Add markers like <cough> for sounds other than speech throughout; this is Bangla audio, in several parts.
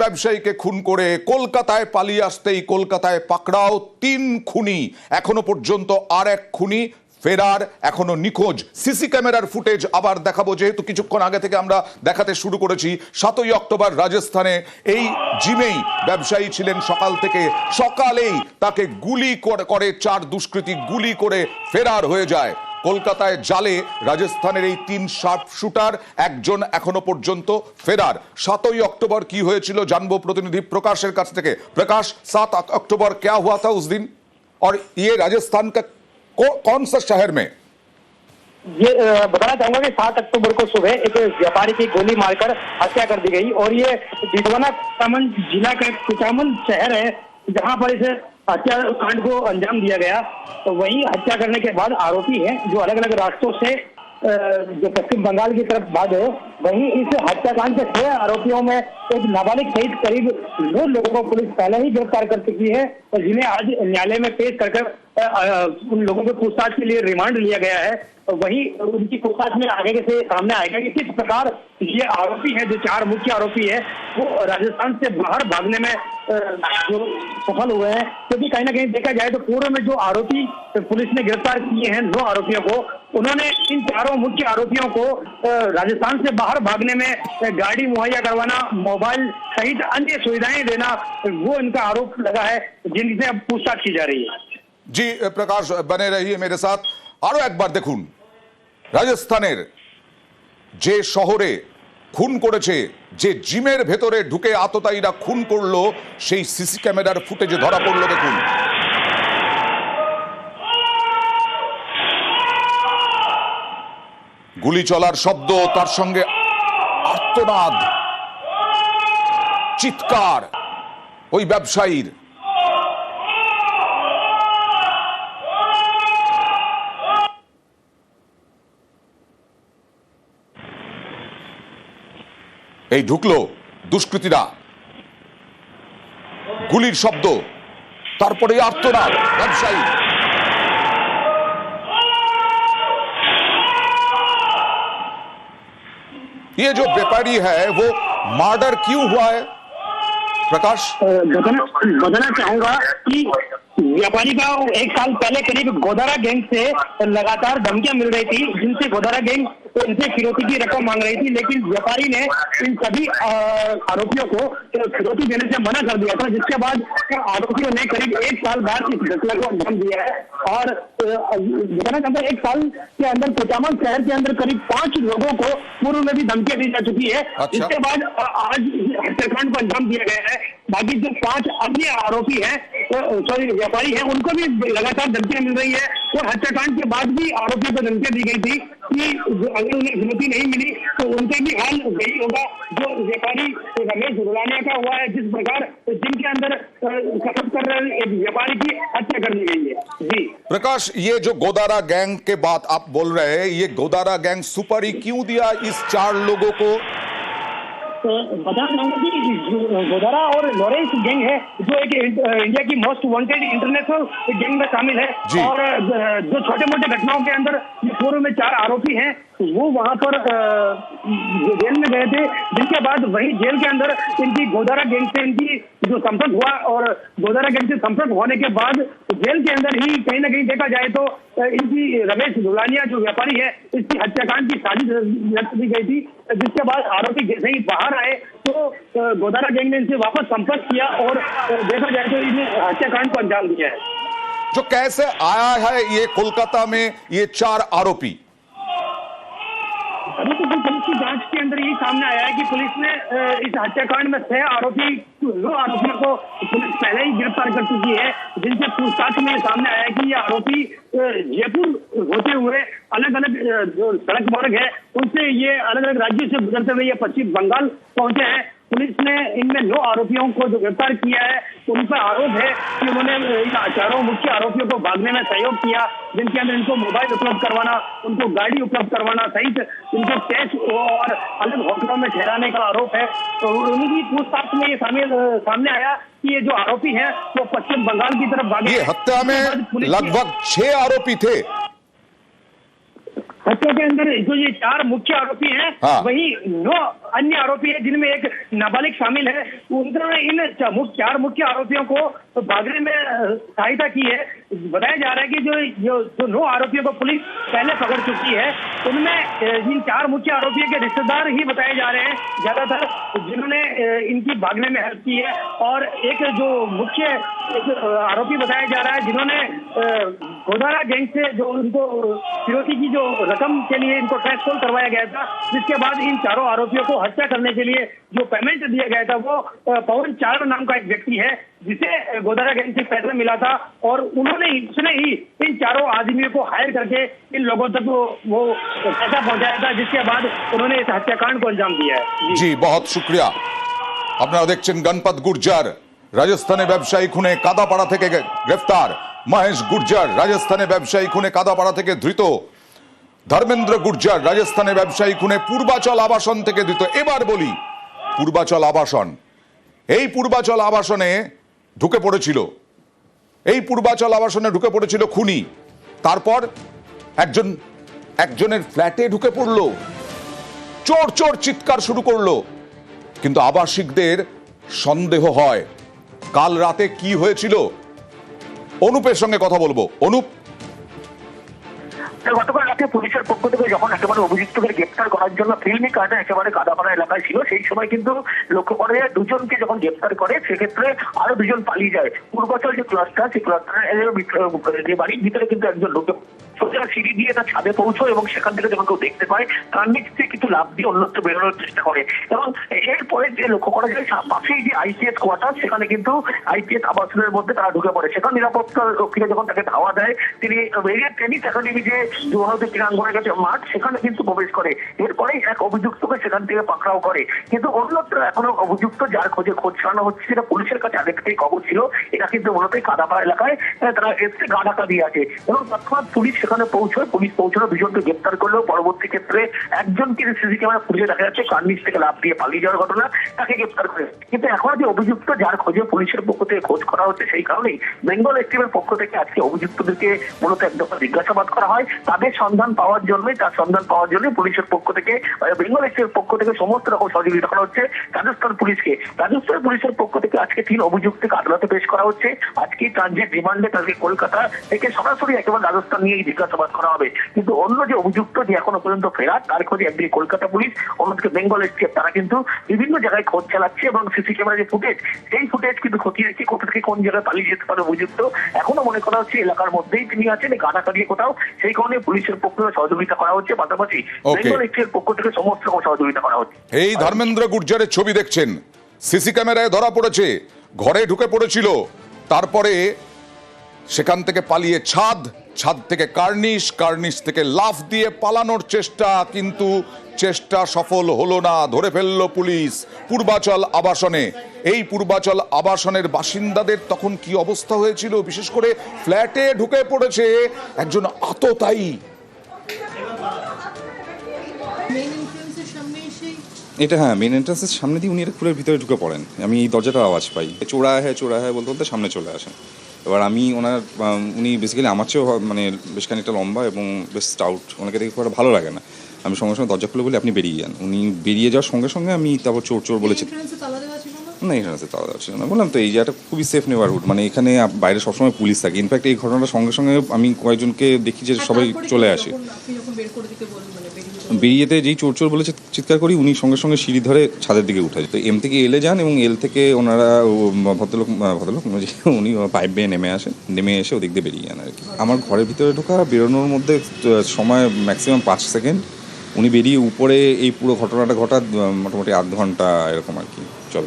ব্যবসায়ীকে খুন করে কলকাতায় পালিয়ে আসতেই কলকাতায় পাকড়াও তিন খুনি। এখনও পর্যন্ত আর এক খুনি ফেরার, এখনও নিখোঁজ। সিসি ক্যামেরার ফুটেজ আবার দেখাবো, যেহেতু কিছুক্ষণ আগে থেকে আমরা দেখাতে শুরু করেছি। সাতই অক্টোবর রাজস্থানে এই জিমেই ব্যবসায়ী ছিলেন সকাল থেকে। সকালেই তাকে গুলি করে চার দুষ্কৃতী গুলি করে ফেরার হয়ে যায়। কলকাতায় জালে রাজস্থানের এই তিন শার্প শুটার একজন এখনো পর্যন্ত ফেরার সাতই অক্টোবর কি হয়েছিল জানবো প্রতিনিধি প্রকাশের কাছ থেকে প্রকাশ সাত अक्टूबर क्या हुआ था उस दिन और ये राजस्थान का को, कौन सा शहर में ये अ, बताना चाहूंगा कि सात अक्टूबर को सुबह एक व्यापारी की गोली मारकर हत्या कर दी गई और ये दिदवाना कुचामन जिला का एक कुचामन शहर है जहां पर इस हत्याकांड को अंजाम दिया गया। तो वही हत्या करने के बाद आरोपी है, जो अलग अलग रास्तों से जो पश्चिम बंगाल की तरफ़ भागे वही इस हत्याकांड के छह आरोपियों में एक नाबालिग सहित करीब दो लोगों को पुलिस पहले ही गिरफ़्तार कर चुकी है और जिन्हें आज न्यायालय में पेश कर उन लोगों को पूछताछ के लिए रिमांड लिया गया है। वहीं उनकी पूछताछ में आगे से सामने आएगा कि किस प्रकार ये आरोपी है, जो चार मुख्य आरोपी है, वो राजस्थान से बाहर भागने में जो सफल हुए हैं। क्योंकि कहीं ना कहीं देखा जाए तो पूर्व में जो आरोपी पुलिस ने गिरफ़्तार किए हैं नौ आरोपियों को, उन्होंने इन चारों मुख्य आरोपियों को राजस्थान से बाहर भागने में गाड़ी, मुहैया करवाना, मोबाइल सहित अन्य सुविधाएँ देना, वो इनका आरोप लगा है, जिनसे अब पूछताछ की जा रही है। জি প্রকাশ বনে রহিয়ে মেরে সাথ। আরও একবার দেখুন, রাজস্থানের যে শহরে খুন করেছে, যে জিমের ভেতরে ঢুকে আততায়ীরা খুন করল, সেই সিসি ক্যামেরার ফুটেজে ধরা পড়ল, দেখুন। গুলি চলার শব্দ, তার সঙ্গে আর্তনাদ, চিৎকার। ওই ব্যবসায়ীর এই ঢুকলো দুষ্কৃতীরা গুলির শব্দ তারপরে আর্তনাদ ব্যবসায়ী ये जो व्यापारी है वो मर्डर क्यों हुआ है प्रकाश अ, बताना बताना चाहूंगा कि व्यापारी का एक साल पहले करीब गोदारा गैंग से लगातार धमकियाँ मिल रही थी। जिनसे गोदारा गैंग इनसे फिरौती की रकम मांग रही थी लेकिन व्यापारी ने इन सभी आरोपियों को फिरौती देने से मना कर दिया था जिसके बाद आरोपियों ने करीब एक साल बाद इस घटना को अंजाम दिया है। और बताना चाहता एक साल के अंदर कुचामन शहर के अंदर करीब पाँच लोगों को पूर्व में भी धमकियाँ दी जा चुकी है। अच्छा। इसके बाद आज हत्याकांड को अंजाम दिया गया है। बाकी जो पाँच अन्य आरोपी हैं सॉरी, व्यापारी हैं, उनको भी लगातार धमकियाँ मिल रही है। और हत्याकांड के बाद भी आरोपियों को धमकियाँ दी गई थी कि अगर उन्हें गिरफ्ती नहीं मिली तो उनका भी हाल वही होगा। जो व्यापारी रमेश रुलानिया का हुआ है, जिस प्रकार जिनके अंदर कसरत कर रहे एक व्यापारी की हत्या कर दी गई है। जी। प्रकाश, ये जो गोदारा गैंग के बात आप बोल रहे हैं, ये गोदारा गैंग सुपर क्यों दिया इस चार लोगों को? तो बताना कि गोदारा और लॉरेंस गैंग है जो एक इंडिया की मोस्ट वांटेड इंटरनेशनल गैंग में शामिल है। और जो छोटे मोटे घटनाओं के अंदर ये पूर्व में चार आरोपी हैं। वो वहाँ पर जेल में गए थे। जिनके बाद वही जेल के अंदर इनकी गोदारा गैंग से इनकी जो संपर्क हुआ और गोदारा गैंग से संपर्क होने के बाद जेल के अंदर ही कहीं ना कहीं देखा जाए तो इनकी रमेश दुलानिया जो व्यापारी है, इसकी हत्याकांड की साजिश रच दी गई थी। जिसके बाद आरोपी जैसे ही बाहर आए तो गोदारा गैंग ने इनसे वापस संपर्क किया और देखा जाए तो इन्हें हत्याकांड को अंजाम दिया है। जो कैसे आया है ये कोलकाता में ये चार आरोपी? अभी तो पुलिस की जाँच के अंदर यही सामने आया है कि पुलिस ने इस हत्याकांड में छह आरोपी, दो आरोपियों को पुलिस पहले ही गिरफ़्तार कर चुकी है, जिनसे पूछताछ में सामने आया है कि ये आरोपी जयपुर होते हुए अलग अलग जो सड़क मार्ग है, उनसे ये अलग अलग राज्यों से गुजरते हुए ये पश्चिम बंगाल पहुँचे हैं। पुलिस ने इनमें नौ आरोपियों को जो गिरफ़्तार किया है उन पर आरोप है कि उन्होंने इन चारों मुख्य आरोपियों को भागने में सहयोग किया जिनके अंदर इनको मोबाइल उपलब्ध करवाना उनको गाड़ी उपलब्ध करवाना सहित इनको कैश और अलग होटलों में ठहराने का आरोप है। तो उन्हीं की पूछताछ में ये सामने सामने आया कि ये जो आरोपी है वो पश्चिम बंगाल की तरफ़ भागे हत्या में लगभग छह आरोपी थे। हत्या के अंदर जो ये चार मुख्य आरोपी हैं हाँ। वही नौ अन्य आरोपी हैं जिनमें एक नाबालिग शामिल है उन्होंने इन चार मुख्य आरोपियों को भागने में सहायता की है। बताया जा रहा है कि जो जो, जो नौ आरोपियों को पुलिस पहले पकड़ चुकी है उनमें इन चार मुख्य आरोपियों के रिश्तेदार ही बताए जा रहे हैं। ज़्यादातर जिन्होंने इनकी भागने में हेल्प की है। और एक जो मुख्य आरोपी बताया जा रहा है जिन्होंने गोदारा गैंग से जो उनको फिरौती की जो रकम के लिए इनको कॉल करवाया गया था जिसके बाद इन चारों आरोपियों को हत्या करने के लिए जो पेमेंट दिया गया था वो अ, पवन चारण नाम का एक व्यक्ति है जिसे अ, गोदारा गैंग से पैसा मिला था और उन्होंने ही उसने ही इन चारों आदमियों को हायर करके इन लोगों तक वो, वो पैसा पहुंचाया था जिसके बाद उन्होंने इस हत्याकांड को अंजाम दिया है जी জি বহুত শুক্রিয়া আপনারা দেখছেন গণপত গুর্জার রাজস্থানে ব্যবসায়ী খুনে কাদাপাড়া থেকে গে- গ্রেফতার মহেশ গুর্জার রাজস্থানে ব্যবসায়ী খুনে কাদাপাড়া থেকে ধৃত ধর্মেন্দ্র গুর্জার রাজস্থানে ব্যবসায়ী খুনে পূর্বাচল আবাসন থেকে ধৃত এবার বলি পূর্বাচল আবাসন। এই পূর্বাচল আবাসনে ঢুকে পড়েছিল। এই পূর্বাচল আবাসনে ঢুকে পড়েছিল খুনি। তারপর একজন, একজনের ফ্ল্যাটে ঢুকে পড়ল। চোর চোর চিৎকার শুরু করল। কিন্তু আবাসিকদের সন্দেহ হয়, কাল রাতে কি হয়েছিল? অনুপের সঙ্গে কথা বলব। অনুপ? গতকাল রাতে পুলিশের পক্ষ থেকে যখন একেবারে অভিযুক্তদের গ্রেপ্তার করার জন্য ফিল্মি কাটা একেবারে কাদাপাড়া এলাকায় ছিল, সেই সময় কিন্তু লক্ষ্য করে দুজনকে যখন গ্রেপ্তার করে, সেক্ষেত্রে আরও দুজন পালিয়ে যায়। পূর্বাচল যে ক্লাসটা সেই ক্লাস্টারের বাড়ির ভিতরে কিন্তু একজন ঢুকে সোজা সিঁড়ি দিয়ে তার ছাদে পৌঁছো এবং সেখান থেকে যখন কেউ দেখতে পায়, তার নিচ থেকে কিছু লাভ দিয়ে অন্যত্র বেরোনোর চেষ্টা করে। এবং এরপরে যে লক্ষ্য করা যায় পাশেই যে আইপিএস কোয়ার্টার সেখানে কিন্তু আইপিএস আবাসনের মধ্যে তারা ঢুকে পড়ে। সেখানে নিরাপত্তা রক্ষীরা যখন তাকে ধাওয়া দেয়, তিনি বেরিয়ে টেনিস একাডেমি যে যুবভারতী ক্রীড়াঙ্গনের কাছে মাঠ, সেখানে কিন্তু প্রবেশ করে। এরপরেই এক অভিযুক্তকে সেখান থেকে পাকড়াও করে। কিন্তু অন্যত্র এখনও অভিযুক্ত যার খোঁজে খোঁজ ছাড়ানো হচ্ছে সেটা পুলিশের কাছে খবর ছিল। এরা কিন্তু মূলত কাদাপাড়া এলাকায় তারা এসছে গা ঢাকা দিয়ে আছে। এবং তৎক্ষণাৎ পুলিশ সেখানে পৌঁছয়। পুলিশ পৌঁছানো দুজনকে গ্রেপ্তার করলেও পরবর্তী ক্ষেত্রে একজনকে সিসি ক্যামেরা পুলিশে দেখা যাচ্ছে কার্নিশ থেকে লাভ দিয়ে পালিয়ে যাওয়ার ঘটনা তাকে গ্রেপ্তার করে। কিন্তু এখনও যে অভিযুক্ত যার খোঁজে পুলিশের পক্ষ থেকে খোঁজ করা হচ্ছে, সেই কারণেই বেঙ্গল এক্টিভের পক্ষ থেকে আজকে অভিযুক্তদেরকে মূলত এক দফা জিজ্ঞাসাবাদ করা হয়। তাদের সন্ধান পাওয়ার জন্যই, তার সন্ধান পাওয়ার জন্য পুলিশের পক্ষ থেকে বেঙ্গল এক্টিভের পক্ষ থেকে সমস্ত রকম সহযোগিতা করা হচ্ছে রাজস্থান পুলিশকে। রাজস্থান পুলিশের পক্ষ থেকে আজকে তিন অভিযুক্তকে আদালতে পেশ করা হচ্ছে। আজকে ট্রানজিট রিমান্ডে তাদেরকে কলকাতা থেকে সরাসরি একেবারে রাজস্থান নিয়ে জিজ্ঞাসাবাদ করা হবে। কিন্তু অন্য যে অভিযুক্ত যে এখনও পর্যন্ত ফেরার, তার খোঁজে একদিকে কলকাতা পুলিশ, অন্যদিকে বেঙ্গল এসটিএফ তারা কিন্তু বিভিন্ন জায়গায় খোঁজ চালাচ্ছে এবং সিসি ক্যামেরা যে ফুটেজ, সেই ফুটেজ কিন্তু খতিয়ে দেখছে কোথা থেকে কোন জায়গায় পালিয়ে যেতে পারে অভিযুক্ত। এখনও মনে করা হচ্ছে এলাকার মধ্যেই তিনি আছেন গাড়া কাটিয়ে কোথাও। সেই কারণে পুলিশের পক্ষ থেকে সহযোগিতা করা হচ্ছে পাশাপাশি Okay. বেঙ্গল এসটিএফ পক্ষ থেকে সমস্ত রকম সহযোগিতা করা হচ্ছে। এই ধর্মেন্দ্র গুর্জারের ছবি দেখছেন। সিসি ক্যামেরায় ধরা পড়েছে ঘরে ঢুকে পড়েছিল। তারপরে সেখান থেকে পালিয়ে ছাদ ছাদ থেকে কার্নিশ কার্নিশ থেকে লাফ দিয়ে পালানোর চেষ্টা কিন্তু চেষ্টা সফল হলো না। ধরে ফেলল পুলিশ পূর্বাচল আবাসনে। এই পূর্বাচল আবাসনের বাসিন্দাদের তখন কি অবস্থা হয়েছিল? বিশেষ করে ফ্ল্যাটে ঢুকে পড়েছে একজন আততায়ী। এটা হ্যাঁ মেন এন্ট্রান্সের সামনে দিয়ে উনি এটা খুলে ভিতরে ঢুকে পড়েন। আমি এই দরজাটার আওয়াজ পাই। চোরা হ্যাঁ চোরা হ্যাঁ বলতে বলতে সামনে চলে আসেন। এবার আমি ওনার উনি বেসিক্যালি আমার চেয়েও মানে বেশ খানিকটা লম্বা এবং বেশ স্টাউট ওনাকে দেখে খুব ভালো লাগে না। আমি সঙ্গে সঙ্গে দরজা খুলে বলি আপনি বেরিয়ে যান। উনি বেরিয়ে যাওয়ার সঙ্গে সঙ্গে আমি তারপর চোর চোর বলেছি। না? এখানে আছে তালা দেওয়া ছিল না। বললাম তো এই জায়গাটা খুবই সেফ নেবারহুড মানে এখানে বাইরে সবসময় পুলিশ থাকে। ইনফ্যাক্ট এই ঘটনাটার সঙ্গে সঙ্গে আমি কয়েকজনকে দেখি যে সবাই চলে আসে। বেরিয়েতে যেই চোর চোর বলে চিৎকার করি, উনি সঙ্গে সঙ্গে সিঁড়ি ধরে ছাদের দিকে উঠে তো এম থেকে এলে যান এবং এল থেকে ওনারা ভদ্রলোক ভদ্রলোক <laughs> উনি পাইপ বেয়ে নেমে আসেন। নেমে এসে ওদিক দিয়ে বেরিয়ে যান আর কি। আমার ঘরের ভিতরে ঢোকা, বেরোনোর মধ্যে সময় ম্যাক্সিমাম পাঁচ সেকেন্ড উনি বেরিয়ে উপরে এই পুরো ঘটনাটা ঘটা মোটামুটি আধ ঘণ্টা এরকম আর কি। চল।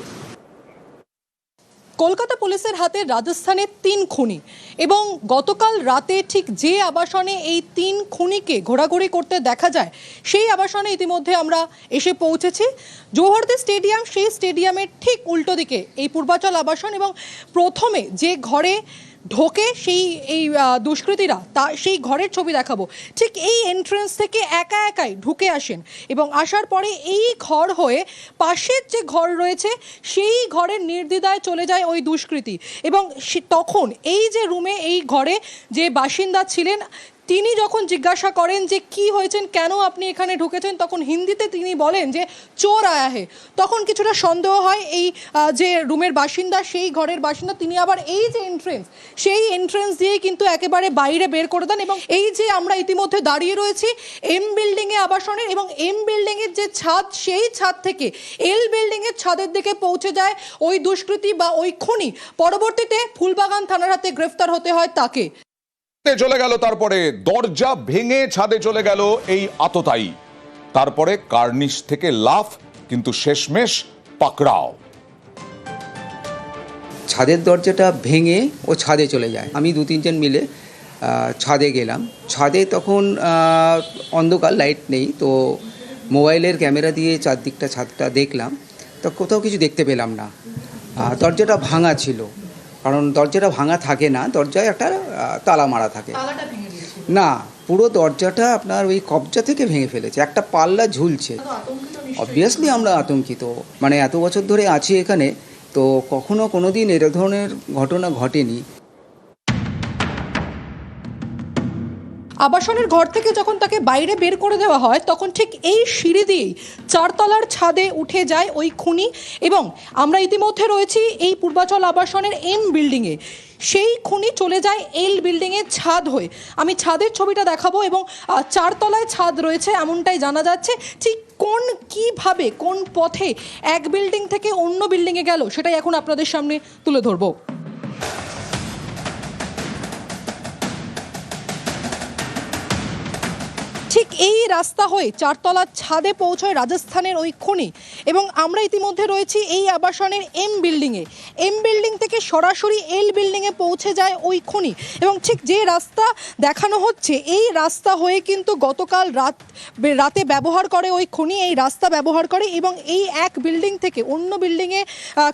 কলকাতা পুলিশের হাতে রাজস্থানের তিন খুনি এবং গতকাল রাতে ঠিক যে আবাসনে এই তিন খুনিকে ঘোরাঘুরি করতে দেখা যায়, সেই আবাসনে ইতিমধ্যে আমরা এসে পৌঁছেছি। জোহরদি স্টেডিয়াম, সেই স্টেডিয়ামের ঠিক উল্টো দিকে এই পূর্বাচল আবাসন এবং প্রথমে যে ঘরে ঢোকে সেই, এই দুষ্কৃতীরা, তা সেই ঘরের ছবি দেখাবো। ঠিক এই এন্ট্রেন্স থেকে একা একাই ঢুকে আসেন এবং আসার পরে এই ঘর হয়ে পাশের যে ঘর রয়েছে, সেই ঘরের নির্দিদায় চলে যায় ওই দুষ্কৃতী। এবং তখন এই যে রুমে এই ঘরে যে বাসিন্দা ছিলেন তিনি যখন জিজ্ঞাসা করেন যে কি হয়েছেন, কেন আপনি এখানে ঢুকেছেন, তখন হিন্দিতে তিনি বলেন যে চোর আয়া হে। তখন কিছুটা সন্দেহ হয় এই যে রুমের বাসিন্দা, সেই ঘরের বাসিন্দা, তিনি আবার এই যে এন্ট্রেন্স সেই এন্ট্রেন্স দিয়ে কিন্তু একেবারে বাইরে বের করে দেন এবং এই যে আমরা ইতিমধ্যে দাঁড়িয়ে রয়েছি এম বিল্ডিংয়ে আবাসনের এবং এম বিল্ডিংয়ের যে ছাদ, সেই ছাদ থেকে এল বিল্ডিংয়ের ছাদের দিকে পৌঁছে যায় ওই দুষ্কৃতী বা ওই খুনি। পরবর্তীতে ফুলবাগান থানার হাতে গ্রেফতার হতে হয় তাকে। চলে গেল, তারপরে দরজা ভেঙে ছাদে চলে গেল এই আততায়ী। তারপরে কার্নিশ থেকে লাফ, কিন্তু শেষমেশ পাকড়াও। ছাদের দরজাটা ভেঙে ও ছাদে চলে যায়। আমি দু তিনজন মিলে ছাদে গেলাম। ছাদে তখন অন্ধকার, লাইট নেই, তো মোবাইলের ক্যামেরা দিয়ে চারদিকটা ছাদটা দেখলাম। তো কোথাও কিছু দেখতে পেলাম না। দরজাটা ভাঙা ছিল। কারণ দরজাটা ভাঙা থাকে না দরজায় একটা তালা মারা থাকে। না পুরো দরজাটা আপনার ওই কবজা থেকে ভেঙে ফেলেছে একটা পাল্লা ঝুলছে। অবভিয়াসলি আমরা আতঙ্কিত মানে এত বছর ধরে আছি এখানে তো কখনো কোনো দিন এর ধরনের ঘটনা ঘটেনি। আবাসনের ঘর থেকে যখন তাকে বাইরে বের করে দেওয়া হয়, তখন ঠিক এই সিঁড়ি দিয়েই চারতলার ছাদে উঠে যায় ওই খুনি এবং আমরা ইতিমধ্যে রয়েছি এই পূর্বাচল আবাসনের এম বিল্ডিংয়ে। সেই খুনি চলে যায় এল বিল্ডিংয়ের ছাদ হয়ে। আমি ছাদের ছবিটা দেখাবো এবং চারতলায় ছাদ রয়েছে এমনটাই জানা যাচ্ছে। ঠিক কোন কীভাবে, কোন পথে এক বিল্ডিং থেকে অন্য বিল্ডিংয়ে গেল, সেটাই এখন আপনাদের সামনে তুলে ধরবো। ঠিক এই রাস্তা হয়ে চারতলার ছাদে পৌঁছয় রাজস্থানের ওই খনি। এবং আমরা ইতিমধ্যে রয়েছি এই আবাসনের এম বিল্ডিংয়ে। এম বিল্ডিং থেকে সরাসরি এল বিল্ডিংয়ে পৌঁছে যায় ওই খনি। এবং ঠিক যে রাস্তা দেখানো হচ্ছে, এই রাস্তা হয়ে কিন্তু গতকাল রাত, রাতে ব্যবহার করে ওই খনি, এই রাস্তা ব্যবহার করে এবং এই এক বিল্ডিং থেকে অন্য বিল্ডিংয়ে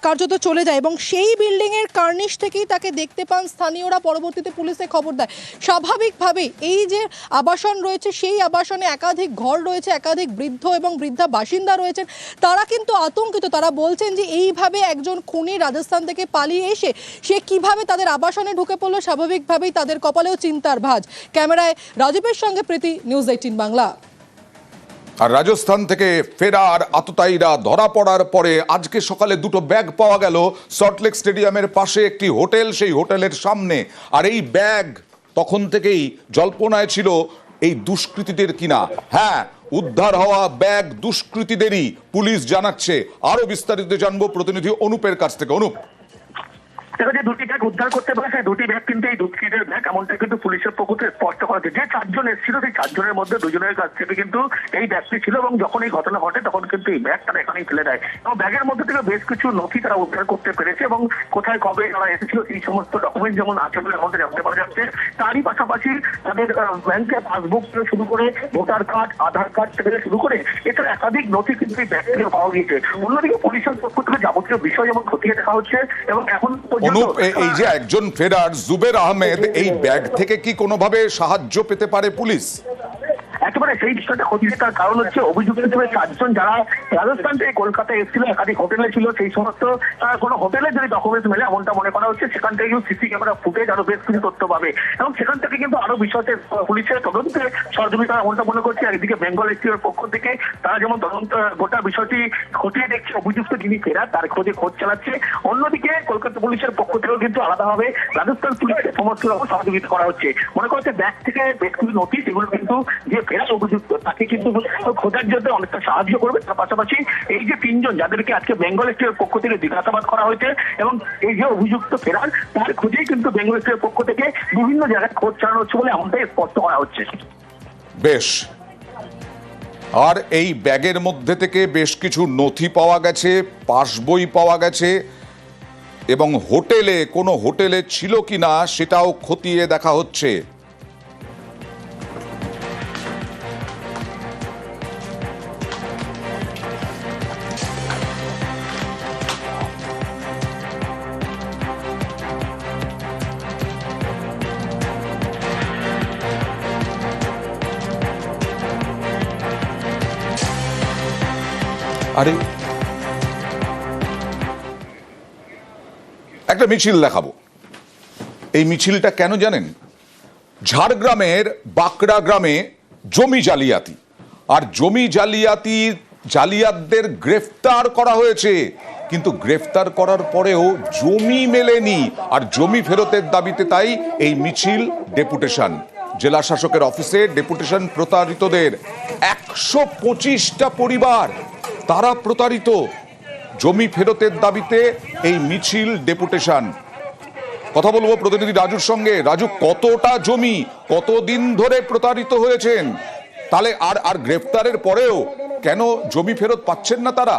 কার্যত চলে যায় এবং সেই বিল্ডিংয়ের কার্নিশ থেকেই তাকে দেখতে পান স্থানীয়রা। পরবর্তীতে পুলিশে খবর দেয়। স্বাভাবিকভাবে এই যে আবাসন রয়েছে, সেই আবাসনে একাধিক ঘর রয়েছে, একাধিক বৃদ্ধ এবং বৃদ্ধা বাসিন্দা রয়েছেন। তারা কিন্তু আতঙ্কিত। তারা বলছেন যে এইভাবে একজন খুনি রাজস্থান থেকে পালিয়ে এসে সে কীভাবে তাদের আবাসনে ঢুকে পড়ল, স্বাভাবিকভাবেই তাদের কপালেও চিন্তার ভাঁজ। ক্যামেরায় রাজীবের সঙ্গে প্রীতি, নিউজ এইটিন বাংলা। আর রাজস্থান থেকে ফেরার আততায়ীরা ধরা পড়ার পরে আজকে সকালে দুটো ব্যাগ পাওয়া গেল সল্টলেক স্টেডিয়ামের পাশে একটি হোটেল। সেই হোটেলের সামনে আর এই ব্যাগ তখন থেকেই জল্পনায় ছিল এই দুষ্কৃতীদের কিনা? হ্যাঁ উদ্ধার হওয়া ব্যাগ দুষ্কৃতীদেরই পুলিশ জানাচ্ছে। আরও বিস্তারিত জানব প্রতিনিধি অনুপের কাছ থেকে। অনুপ। সেটা যে দুটি ব্যাগ উদ্ধার করতে পারে, সেই দুটি ব্যাগ কিন্তু এই দুষ্কৃতের ব্যাগ এমনটা কিন্তু পুলিশের পক্ষ থেকে স্পষ্ট করা যে চারজন এসেছিল, সেই চারজনের মধ্যে দুজনের কাছ থেকে কিন্তু এই ব্যাগটি ছিল এবং যখন এই ঘটনা ঘটে, তখন কিন্তু এই ব্যাগ তারা এখানেই ফেলে দেয়। এবং ব্যাগের মধ্যে থেকে বেশ কিছু নথি তারা উদ্ধার করতে পেরেছে এবং কোথায় কবে তারা এসেছিল, সেই সমস্ত ডকুমেন্ট যেমন আছে বলে আমাদের জানতে পারা যাচ্ছে, তারই পাশাপাশি তাদের ব্যাংকের পাসবুক থেকে শুরু করে ভোটার কার্ড আধার কার্ড থেকে শুরু করে এছাড়া একাধিক নথি কিন্তু এই ব্যাগ থেকে পাওয়া গিয়েছে। অন্যদিকে পুলিশের পক্ষ থেকে যাবতীয় বিষয় যেমন খতিয়ে দেখা হচ্ছে এবং এখন পর্যন্ত অনুপ এই যে একজন ফেরার জুবের আহমেদ এই ব্যাগ থেকে কি কোনোভাবে সাহায্য পেতে পারে পুলিশ? একেবারে সেই বিষয়টা খতিয়ে তার কারণ হচ্ছে অভিযুক্ত হিসেবে চারজন যারা রাজস্থান থেকে কলকাতায় এসেছিল, একাধিক হোটেলে ছিল, সেই সমস্ত কোনো হোটেলে যদি ডকুমেন্টস মেলে, এমনটা মনে করা হচ্ছে, সেখান থেকে সিসি ক্যামেরা ফুটেজ আরও বেশ কিছু তথ্য পাবে। এবং সেখান থেকে কিন্তু আরও বিষয়তে পুলিশের তদন্তে সহযোগিতা এমনটা মনে করছে, একদিকে বেঙ্গল এসটিওর পক্ষ থেকে তারা যেমন তদন্ত, গোটা বিষয়টি খতিয়ে দেখছে অভিযুক্ত যিনি ফেরা তার খোঁজে খোঁজ চালাচ্ছে। অন্যদিকে কলকাতা পুলিশের পক্ষ থেকেও কিন্তু আলাদাভাবে রাজস্থান পুলিশের সমস্ত রকম সহযোগিতা করা হচ্ছে। মনে করা হচ্ছে ব্যাগ থেকে বেশ কিছু নথি সেগুলো কিন্তু যে ফেরার অভিযুক্ত তাকে কিন্তু খোঁজার জন্য অনেকটা সাহায্য করবে। তার পাশাপাশি এই যে তিনজন যাদেরকে আজকে বেঙ্গল স্টেটের পক্ষ থেকে জিজ্ঞাসাবাদ করা হয়েছে এবং এই যে অভিযুক্ত ফেরার, তার খোঁজেই কিন্তু বেঙ্গল স্টেটের পক্ষ থেকে বিভিন্ন জায়গায় খোঁজ চালানো হচ্ছে বলে এমনটাই স্পষ্ট করা হচ্ছে। বেশ। আর এই ব্যাগের মধ্যে থেকে বেশ কিছু নথি পাওয়া গেছে পাসবই পাওয়া গেছে, এবং হোটেলে, কোনো হোটেলে ছিল কিনা সেটাও খতিয়ে দেখা হচ্ছে। আরে। একটা মিছিল দেখাবো। এই মিছিলটা কেন জানেন? ঝাড়গ্রামের বাঁকড়া গ্রামে জমি জালিয়াতি। আর জমি জালিয়াতি, জালিয়াতদের গ্রেফতার করা হয়েছে। কিন্তু গ্রেফতার করার পরেও জমি মেলেনি। আর জমি ফেরতের দাবিতে তাই এই মিছিল ডেপুটেশন। জেলা শাসকের অফিসে ডেপুটেশন প্রতারিতদের একশো পঁচিশটা পরিবার তারা প্রতারিত। জমি ফেরতের দাবিতে এই মিছিল ডেপুটেশন। কথা বলব প্রতিনিধি রাজুর সঙ্গে। রাজু, কতটা জমি কতদিন ধরে প্রতারিত হয়েছেন? তাহলে আর আর গ্রেফতারের পরেও কেন জমি ফেরত পাচ্ছেন না তারা?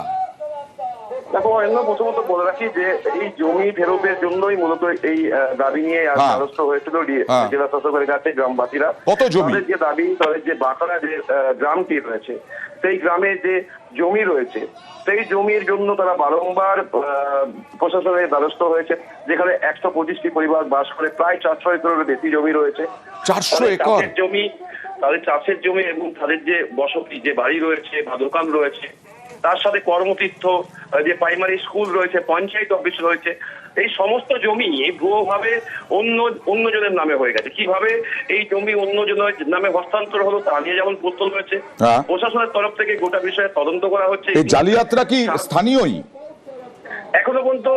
দেখো অন্য প্রথমত বলে রাখি যে এই জমি ফেরতের জন্যই মূলত এই দাবি নিয়ে আজ হ্যাঁ। হয়েছিল হ্যাঁ। জেলা শাসকের কাছে গ্রামবাসীরা কত জমি? যে দাবি তাদের যে বাঁকড়া যে গ্রামটি রয়েছে সেই গ্রামে যে জমি রয়েছে সেই জমির জন্য তারা বারংবার আহ, প্রশাসনের দ্বারস্থ হয়েছে যেখানে একশো পঁচিশটি পরিবার বাস করে প্রায় চারশো একরের বেশি জমি রয়েছে চারশো একর জমি তাদের চাষের জমি এবং তাদের যে বসতি যে বাড়ি রয়েছে বা দোকান রয়েছে তার সাথে কর্মতীর্থ যে প্রাইমারি স্কুল রয়েছে পঞ্চায়েত অফিস রয়েছে এই সমস্ত জমি ভুয়োভাবে অন্য অন্যজনের নামে হয়ে গেছে। কীভাবে এই জমি অন্যজনের নামে হস্তান্তর হলো তা নিয়ে যেমন প্রশ্ন রয়েছে। হ্যাঁ। প্রশাসনের তরফ থেকে গোটা বিষয়ে তদন্ত করা হচ্ছে। জালিয়াতরা কি স্থানীয়ই? এখনও পর্যন্ত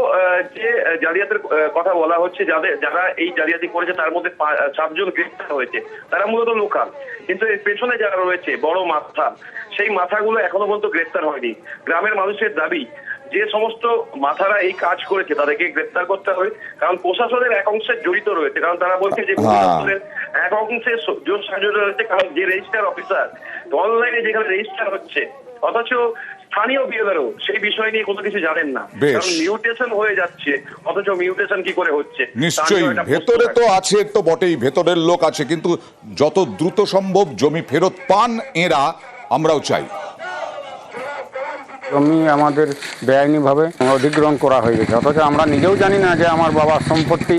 যে জালিয়াতের কথা বলা হচ্ছে যাদের যারা এই জালিয়াতি করেছে তার মধ্যে সাতজন গ্রেফতার হয়েছে। তারা মূলত লোকাল। কিন্তু এর পেছনে যারা রয়েছে বড় মাথা সেই মাথাগুলো এখনও পর্যন্ত গ্রেফতার হয়নি। গ্রামের মানুষের দাবি যে সমস্ত মাথারা এই কাজ করেছে তাদেরকে গ্রেফতার করতে হবে। কারণ প্রশাসনের এক অংশে জড়িত রয়েছে। কারণ তারা বলছে যে হ্যাঁ। প্রশাসনের এক অংশে জোর সাহায্য রয়েছে। কারণ যে রেজিস্টার অফিসার অনলাইনে যেখানে রেজিস্টার হচ্ছে অথচ স্থানীয় বিএলআরও সেই বিষয় নিয়ে কোনো কিছু জানেন না। কারণ মিউটেশন হয়ে যাচ্ছে অথচ মিউটেশন কি করে হচ্ছে? নিশ্চয়ই ভেতরে তো আছে তো বটেই ভেতরের লোক আছে কিন্তু যত দ্রুত সম্ভব জমি ফেরত পান এরা আমরাও চাই। জমি আমাদের বেআইনিভাবে অধিগ্রহণ করা হয়ে গেছে। অথচ আমরা নিজেও জানি না যে আমার বাবার সম্পত্তি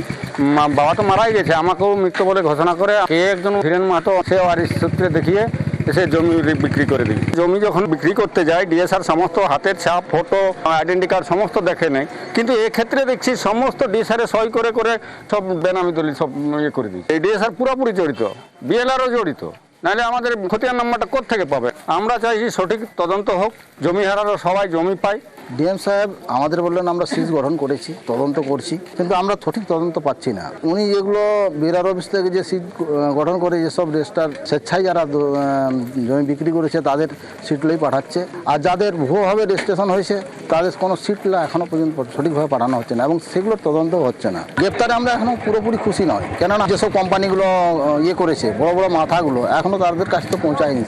বাবা তো মারাই গেছে। আমাকেও মৃত্যু বলে ঘোষণা করে কে একজন ধীরেন মাহাতো সে ওয়ারিশ সূত্রে দেখিয়ে এসে জমি বিক্রি করে দিবি। জমি যখন বিক্রি করতে যায় ডিএসআর সমস্ত হাতের ছাপ, ফটো আইডেন্টি কার্ড সমস্ত দেখে নেয়। কিন্তু এক্ষেত্রে দেখছি সমস্ত ডিএসআরে সই করে করে সব বেনামি দলি সব ইয়ে করে দিই এই ডিএসআর পুরোপুরি জড়িত। বিএলআরও জড়িত। নাহলে আমাদের খতিয়ান নাম্বারটা থেকে পাবে? আমরা চাইছি সঠিক তদন্ত হোক, জমি হারারও সবাই জমি পায়। ডিএম সাহেব আমাদের বললেন, আমরা সিজ গঠন করেছি, তদন্ত করছি। কিন্তু আমরা সঠিক তদন্ত পাচ্ছি না। উনি যেগুলো বিরার অফিস থেকে যে সিট গঠন করে, যেসব রেজিস্টার স্বেচ্ছায় যারা জমি বিক্রি করেছে, তাদের সিটগুলোই পাঠাচ্ছে। আর যাদের ভুয়োভাবে রেজিস্ট্রেশন হয়েছে, তাদের কোনো সিটগুলো এখনও পর্যন্ত সঠিকভাবে পাঠানো হচ্ছে না এবং সেগুলোর তদন্ত হচ্ছে না। গ্রেপ্তারে আমরা এখনও পুরোপুরি খুশি নয়। কেননা যেসব কোম্পানিগুলো ইয়ে করেছে, বড় বড় মাথাগুলো, এখনও তাদের কাছে তো পৌঁছায়নি।